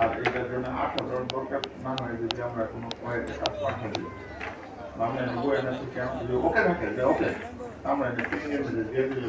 আর এটার জন্য আট হাজার দরকার না হয় যদি আমরা কোনো কয়েকটা কাজ পাঠাই আমরা বই না থেকে ওকে থাকে ওকে আমরা এটা দিয়ে দিলে দিয়ে দিলে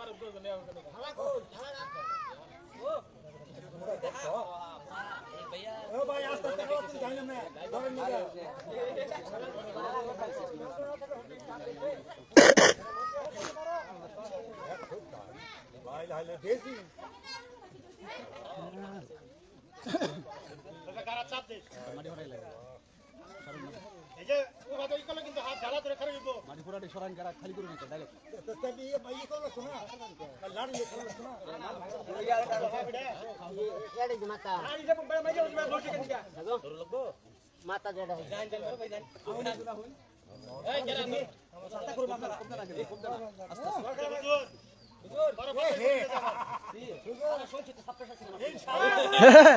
স্কোপ থাকে আমরা লিখে আমরা দিই অনেক দিই কিন্তু মাতা হ্যাঁ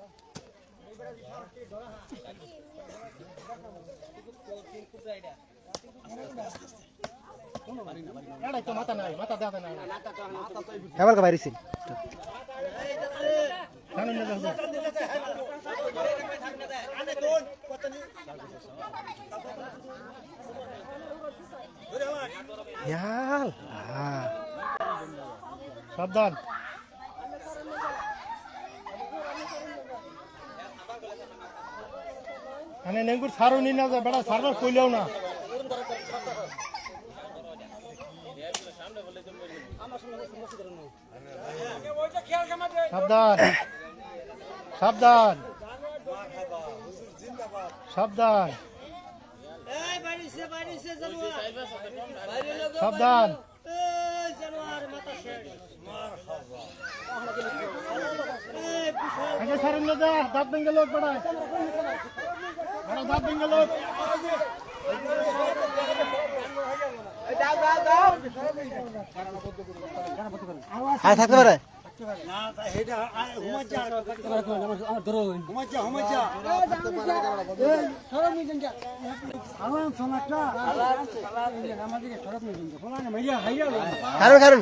দিয়ে কে পাবে আমার কা বাইরেছি ইয়াল হ্যাঁ সাবধান। মানে নেঙ্গুর সারও নি না যায় বেড়া সারবার কইলেও না। সাবধান। সাবধান। সাবধান। সাবধান। আগে দাঁত লোক হ্যাঁ থাকতে পারে? কারণ কারণ